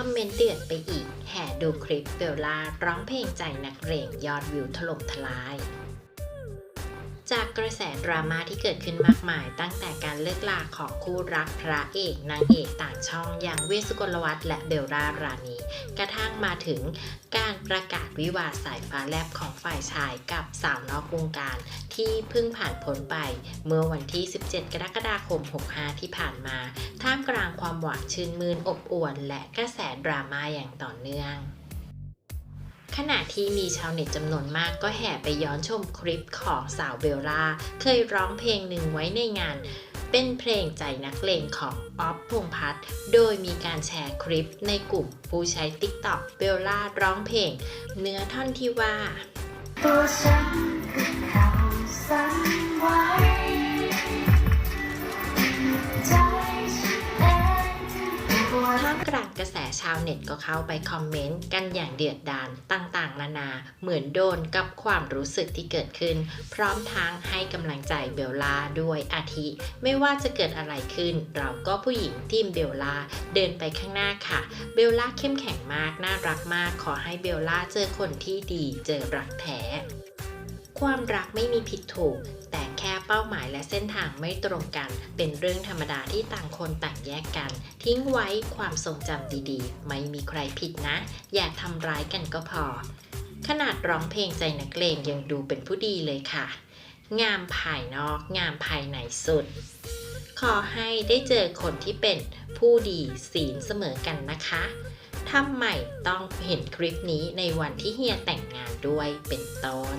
อมเมนต์เดือดไปอีก แห่ดูคลิปเบลล่าร้องเพลงใจนักเรงยอดวิวถล่มทลาย จากกระแสดราม่าที่เกิดขึ้นมากมาย ตั้งแต่การเลิกลาของคู่รักพระเอกนางเอกต่างช่องอย่างเวสุกลวัฒน์และเบลล่ารานีกระทั่งมาถึงการประกาศวิวาสายฟ้าแลบของฝ่ายชายกับสาวนอกวงการ ที่เพิ่งผ่านพ้นไป เมื่อวันที่ 17 กรกฎาคม 65 ที่ผ่านมา ท่ามกลางความหวานชื่นมืนอบอวลและกระแสดราม่าอย่างต่อเนื่อง ขณะที่มีชาวเน็ตจำนวนมากก็แห่ไปย้อนชมคลิปของสาวเบลล่า เคยร้องเพลงหนึ่งไว้ในงาน เป็นเพลงใจนักเลงของอ๊อฟพงพัฒน์โดยมีการแชร์คลิปในกลุ่มผู้ใช้ TikTok เบลล่าร้องเพลง เนื้อท่อนที่ว่า ตัวฉันคือเขาสั่น กลางกระแสชาวเน็ตก็เข้าไปคอมเมนต์กันอย่างเดือดดาลต่างๆ นานา เหมือนโดนกับความรู้สึกที่เกิดขึ้น พร้อมทั้งให้กำลังใจเบลล่าด้วยอาทิ ไม่ว่าจะเกิดอะไรขึ้น เราก็ผู้หญิงทีมเบลล่าเดินไปข้างหน้าค่ะ เบลล่าเข้มแข็งมาก น่ารักมาก ขอให้เบลล่าเจอคนที่ดี เจอรักแท้ความรักไม่มีผิดถูก เป้าหมายและเส้นทางไม่ตรงกัน เป็นเรื่องธรรมดาที่ต่างคนต่างแยกกัน ทิ้งไว้ความทรงจำดีๆ ไม่มีใครผิดนะ อย่าทำร้ายกันก็พอ ขนาดร้องเพลงใจนักเลงยังดูเป็นผู้ดีเลยค่ะ งามภายนอก งามภายในสุด ขอให้ได้เจอคนที่เป็นผู้ดีศีลเสมอกันนะคะทำไมต้องเห็นคลิปนี้ในวันที่เฮียแต่งงานด้วยเป็นต้น